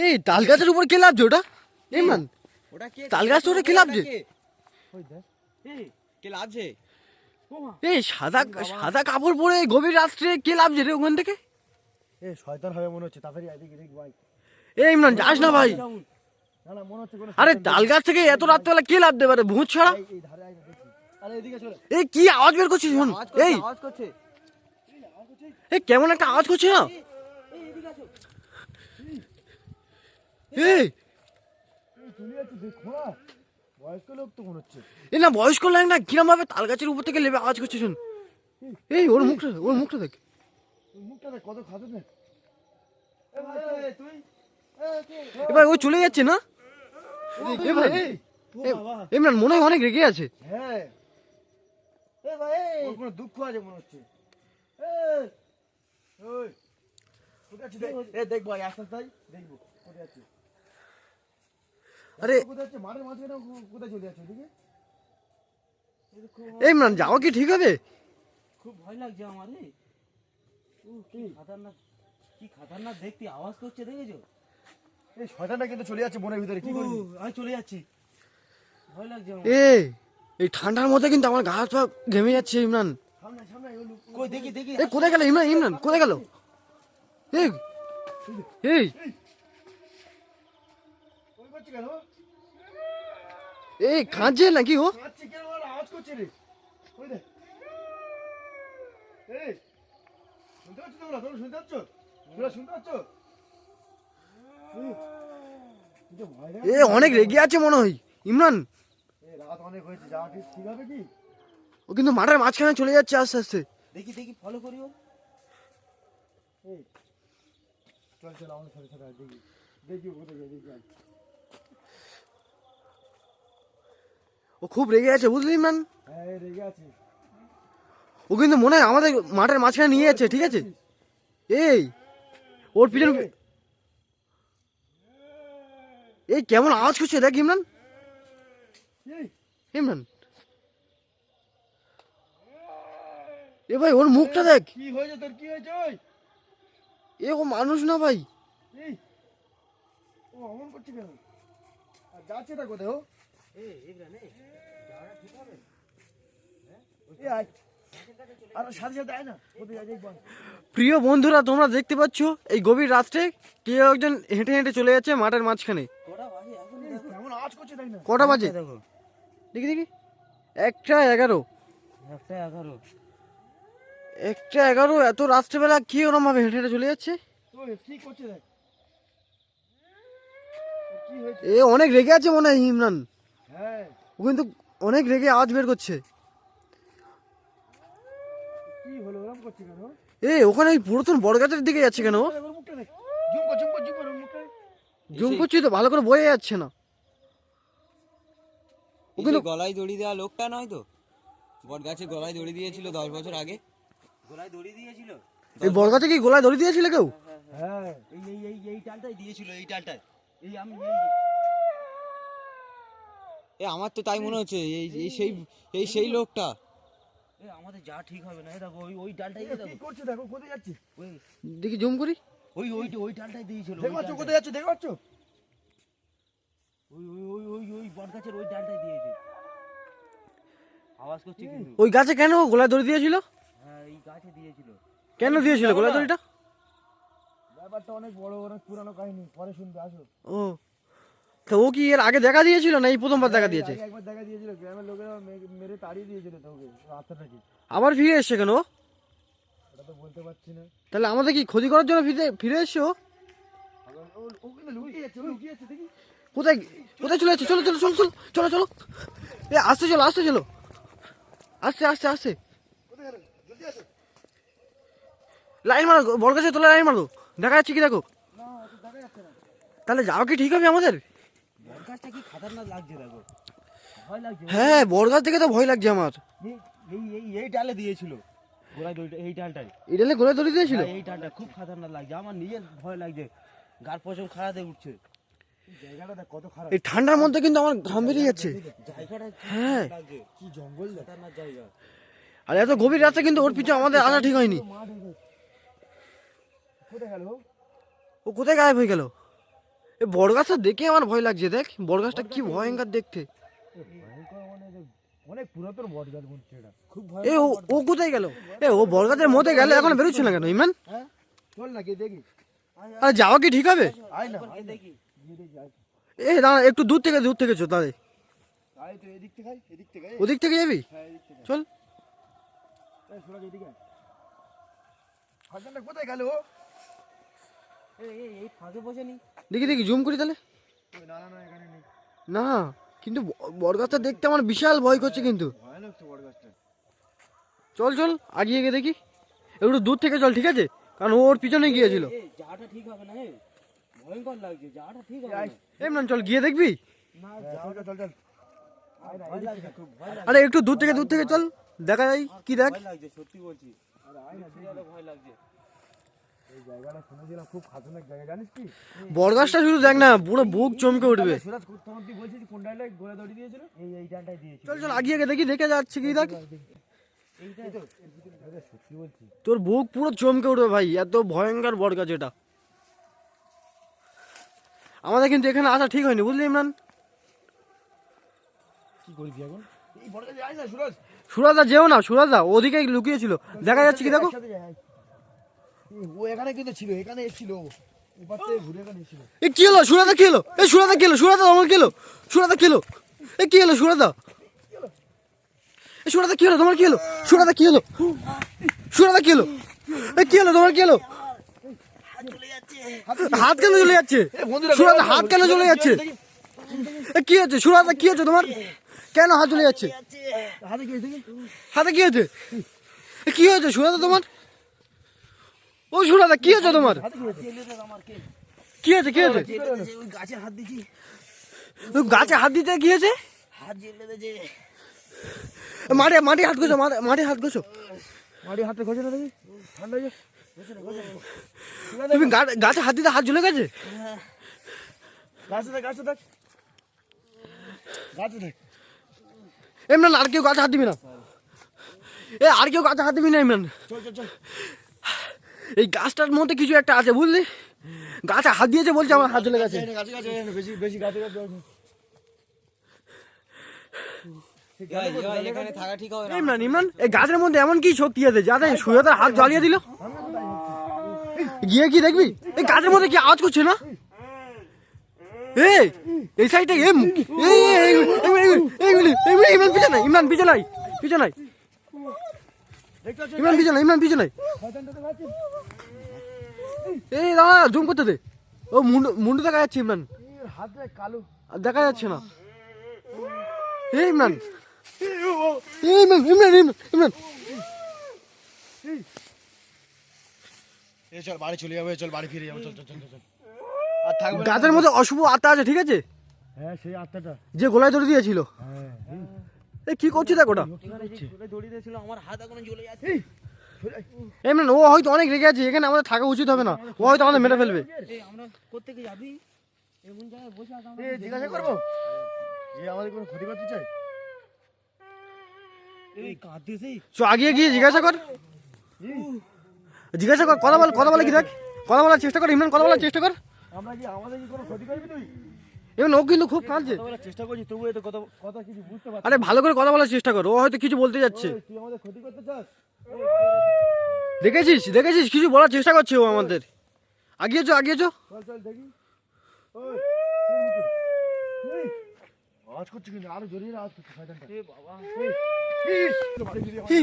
এই তাল গাছের উপর কে লাভছে ওটা এই মান তাল গাছটা ওটা কে লাভছে কে লাভছে এই সাদা সাদা কাপড় পরে গভীর রাত্রে কে লাভছে রে ওখান থেকে? এ শয়তান হবে মনে হচ্ছে। তাড়াতাড়ি দেখ ভাই এই ইমরান যাস না ভাই। না না মনে হচ্ছে আরে তাল গাছ থেকে এত রাত্রেবেলা কে লাভতে পারে ভূত ছাড়া। এই কি আওয়াজ বের করছিস? শোন। এই। আওয়াজ করছে। এই কেমন একটা আওয়াজ করছে না? এই বয়স্ক লোক তো মনে হচ্ছে। এই না বয়স্ক লাগে না কিরম ভাবে তাল গাছের উপর থেকে লেবে আওয়াজ করছে শোন। এই ওর মুখটা ওর মুখটা দেখ। মুখটা দেখ কত খাতে দেখ। এ এ, এ? এবার ও চলে যাচ্ছে না। ইমরান মনে হয় অনেক রেগে আছে। হ্যাঁ। ভাই ওর কোনো দুঃখ আছে মনে হচ্ছে। আস্তে আস্তে দেখব কোথায় আছে আরে মাঠের মাঝখানে কোথায় চলে যাচ্ছে ওদিকে এই ইমরান যাওয়া কি ঠিক হবে? খুব ভয় লাগছে আমার রে খাতারনাক কি খাতারনাক দেখতে আওয়াজ করছে দেখেছ? এই শয়তানটা কিন্তু চলে যাচ্ছে বনের ভিতরে কি করবি? আমি চলে যাচ্ছি। ভয় লাগছে আমার। এ এই ঠান্ডার মধ্যে কিন্তু আমার গা হাত পা ঘেমে যাচ্ছে ইমরান। সামনে সামনে ওই লোক- কই দেখি দেখি। এই কোথায় গেল ইমরান ইমরান কোথায় গেল? এই এই। ওই করছে কেন? এই কাঁদছে নাকি ও? কাঁদছে কেন? ওর আওয়াজ করছে রে। ওই দেখ এই শুনতে পাচ্ছ তোমরা? তোমরা শুনতে পাচ্ছ? শুনতে পাচ্ছ। এ অনেক রেগে আছে মনে হয়। ইমরান। রাত অনেক হয়েছে যাওয়া ঠিক হবে কি? ও কিন্তু মাঠের মাঝখানে চলে যাচ্ছে আস্তে আস্তে। দেখি দেখি ফলো করি ও চল চল আমার সাথে সাথে দেখি। দেখি কোথায় যায় দেখি ও খুব রেগে আছে বুঝলি ইমরান? হ্যাঁ রেগে আছে। ও কিন্তু মনে হয় আমাদের মাঠের মাঝখানে নিয়ে যাচ্ছে ঠিক আছে? এই ওর পিছন এই কেমন আওয়াজ করছে দেখ ইমরান এই ইমরান এ ভাই ওর মুখটা দেখ কি হয়েছে তোর কি হয়েছে ওই এ ও মানুষ না ভাই ও অমন করছে কেন আর যাচ্ছে না কোথায় ও এই ইমরান এই যাওয়াটা ঠিক হবে এই প্রিয় বন্ধুরা তোমরা দেখতে পাচ্ছ এই গভীর রাত্রে কেউ একজন হেঁটে হেঁটে চলে যাচ্ছে মাঠের মাঝখানে। কটা বাজে? এখন এই, কেমন আওয়াজ করছে তাই না? কটা বাজে? দেখো। দেখি একটা এগারো। একটা এগারো। একটা এগারো এত রাত্রেবেলা কি ওরম ভাবে হেঁটে হেঁটে চলে যাচ্ছে? এ অনেক রেগে আছে মনে হয় ইমরান। হ্যাঁ। ও কিন্তু অনেক রেগে আওয়াজ বের করছে কি হলো ওরম করছে কেন ও? এ ওখানে ওই পুরাতন বড় গাছের দিকে যাচ্ছে কেন জুম করছি তো ভালো করে বয়ে যাচ্ছে না গলায় দড়ি দেওয়া লোকটা নয় তো বট গাছে গলায় দড়ি দিয়েছিল দশ বছর আগে গলায় দড়ি দিয়েছিল এই বড় গাছে কি গোলায় ধরে দিয়েছিল কেউ হ্যাঁ এই এ আমার তো তাই মনে হচ্ছে এই সেই এই সেই লোকটা এ আমাদের যা ঠিক হবে না দেখো ওই ওই ডালটাই এ, কি করছে দেখো কোথায় যাচ্ছে? ওই দেখি জুম করি। ওই ওই ওই ডালটাই দিয়েছিল দেখো পাচ্ছ কোথায় যাচ্ছে দেখো পাচ্ছ? ওই ওই ওই ওই ওই বট গাছের ওই ডালটাই দিয়েছে। আওয়াজ করছে কিন্তু। ওই গাছে কেন ধরে দিয়েছিল? হ্যাঁ এই গাছে দিয়েছিল। কেন দিয়েছিল দড়িটা? ব্যাপারটা অনেক বড় অনেক পুরানো কাহিনী। পরে শুনবে আসো। ও। তো ও কি এর আগে দেখা দিয়েছিল না এই প্রথমবার দেখা দিয়েছে? একবার দেখা দিয়েছিল গ্রামের লোকেরা মেরে তাড়িয়ে দিয়েছিল তোকে রাস্তাটাকে আবার ফিরে এসছে কেন? ওটা তো বলতে পারছি না। তাহলে আমাদের কি ক্ষতি করার জন্য ফিরে ফিরে এসছে কোথায় কোথায় চলে যাচ্ছে? চলো চলো চলো চলো চলো চলো। এ আসতে চলো আসতে চলো। আসতে আসতে আসতে লাইন মারো বড় গাছে তোলা লাইন মারো। দেখা যাচ্ছে কি দেখো? তাহলে যাও কি ঠিক হবে আমাদের? গাছটা কি খাতারনাক লাগছে দেখো? ভয় লাগছে। হ্যাঁ বড় গাছ থেকে তো ভয় লাগছে আমার। এই এই এই এই ডালে দিয়েছিল। গোড়ায় দড়িটা এই ডালটাই। এটা নিয়ে গোড়ায় দড়ি দিয়েছিল? হ্যাঁ, এই ডালটা খুব খাতারনাক লাগছে। আমার নিজের ভয় লাগছে। গার পশম খাড়াতে উঠছে। জায়গাটা দেখ কত খারাপ। এই ঠান্ডার মধ্যে কিন্তু আমার ঘাম বেরিয়ে যাচ্ছে। হ্যাঁ। কি জঙ্গল খাতারনাক জায়গা। আর এত গভীর রাস্তা কিন্তু ওর পিছনে আমাদের আসা ঠিক হয়নি। কোথায় গেল ও কোথায় গায়েব হয়ে গেল? এ বড় গাছটা দেখে আমার ভয় লাগছে, দেখ। বড় গাছটা কি ভয়ঙ্কর দেখতে। এ, ও কোথায় এ, ও এখন বেরোচ্ছে না কেন ইমান আরে, যাওয়া কি ঠিক হবে? এ, দাঁড়া, একটু দূর থেকে দূর থেকে চো তাহলে। ওদিক থেকে যাবি? চল। কোথায় গেল এই এই এই ফাঁকে বসে নি দেখি দেখি জুম করি তাহলে? না না না এখানে নেই না কিন্তু ব- বড় দেখতে আমার বিশাল ভয় করছে কিন্তু। চল চল আগিয়ে গিয়ে দেখি। একটু দূর থেকে চল ঠিক আছে? কারণ ও ওর পিছনে গিয়েছিল। যাটা ঠিক হবে না ভয়ঙ্কর লাগছে যাটা ঠিক হবে এমন চল গিয়ে দেখবি? না চল চল চল আরে একটু দূর থেকে দূর থেকে চল। দেখা যায় কি দেখ? সত্যি বলছি। আরে আয় না বিরাট ভয় লাগছে। এই জায়গাটা শুনেছিলাম খুব খাতরনাক জায়গা জানিস কি? বড় গাছটা শুধু দেখ না পুরো বুক চমকে উঠবে। সুরাজ তখন তুই বলছিস কোন ডালটায় গোড়া দড়ি দিয়েছিল? এই এই ডালটাই দিয়েছিল। চল চল আগিয়ে দেখি দেখে যাচ্ছে কি দেখ। তোর বুক পুরো চমকে উঠবে ভাই এত ভয়ঙ্কর বড় গাছ এটা। আমাদের কিন্তু এখানে আসা ঠিক হয়নি বুঝলি ইমরান? কি করবি এখন? সুরাদা যেও না সুরাদা ওদিকে লুকিয়েছিল দেখা যাচ্ছে কি দেখো একসাথে যাই, আয়। এই, ও এখানে কিন্তু ছিল এখানে এসেছিল ও এবার থেকে ঘুরে এখানে এসেছিল এ কি হলো সুরাদা কি হলো এ সুরাদা কি হলো সুরাদা আমার কি হলো সুরাদা কি হলো এ কি হলো সুরাদা এ সুরাদা কি হলো তোমার কি হলো সুরাদা কি হলো সুরাদা কি হলো এ কি হলো তোমার কি হলো হাত কেন চলে যাচ্ছে সুরাদা হাত কেন চলে যাচ্ছে এ কি হচ্ছে সুরাদা কি হচ্ছে তোমার কেন হাত চলে যাচ্ছে হাতে কি হাতে কি হয়েছে এ কি হয়েছে সুরাদা তোমার ও সুরাদা কি হয়েছে তোমার? কি হয়েছে কি ওই গাছে হাত দিছি ও গাছে হাত দিতে কি হয়েছে হাত জেলে দিয়েছে মাঠে মাঠে হাত গোছো মাঠে- মাঠে হাত গোছো মাটি হাতে খোঁজে না দেখি? ঠান্ডা তুমি গাছে হাত দিতে হাত ঝুলে গেছে? গাছে দেখ গাছে দেখ। গাছে দেখ। এমন আর কেউ গাছে হাত দিবি না। এ আর কেউ গাছে হাত দিবি না এমন। চল চল চল। এই গাছটার মধ্যে কিছু একটা আছে বুঝলি গাছে হাত দিয়েছে বলছে আমার হাত ঝুলে গেছে ইমরান ইমরান এই গাছের মধ্যে এমন কি শক্তি আছে যাতে সুজাতার হাত জ্বালিয়ে দিল গিয়ে কি দেখবি এই গাছের মধ্যে কি আওয়াজ করছে না এই এই সাইডে এম এই ইমরান পিছনে ইমরান পিছনে ইমরান পিছনে এই দাঁড়া জুম করতে দে। ও মুন্ডু মুন্ডু দেখা যাচ্ছে ইমরান। দেখ কালো দেখা যাচ্ছে না। এই ইমরান। এই ইমরান ইমরান ইমরান ইমরান। চল বাড়ি চলে যাবে চল বাড়ি ফিরে যাব চল চল চল চল, চল। আর থাকবে না। গাছের মধ্যে অশুভ আত্মা আছে ঠিক আছে? হ্যাঁ সেই আত্মাটা। যে গোলায় ধরে দিয়েছিল। হ্যাঁ কি করছে দেখ ওটা? এমন ও হয়তো অনেক রেগে আছে এখানে আমাদের থাকা উচিত হবে না। ও হয়তো আমাদের মেরে ফেলবে। জিজ্ঞাসা করব? আমাদের কোনো ক্ষতি করতে চাই এই আগিয়ে গিয়ে জিজ্ঞাসা কর। জিজ্ঞাসা কর কথা বল কথা বলে কি দেখ? কথা বলার চেষ্টা কর ইমরান কথা বলার চেষ্টা কর। আমরা কি আমাদের কি কোনো ক্ষতি করবি তুই? এমন ও কিন্তু খুব কাঁদছে। চেষ্টা করছি তবু তো কথা কথা কিছু বুঝতে পারছিস আরে ভালো করে কথা বলার চেষ্টা কর ও হয়তো কিছু বলতে যাচ্ছে। তুই আমাদের ক্ষতি করতে চাস? দেখেছিস দেখেছিস কিছু বলার চেষ্টা করছে ও আমাদের। আগিয়ে চো আগিয়ে চো চল চল দেখি। ওই, তুই মুখ কর। এই, আওয়াজ করছে কিন্তু আরও জোরে আওয়াজ করছে শয়তানটা। এ বাবা। বাড়ি।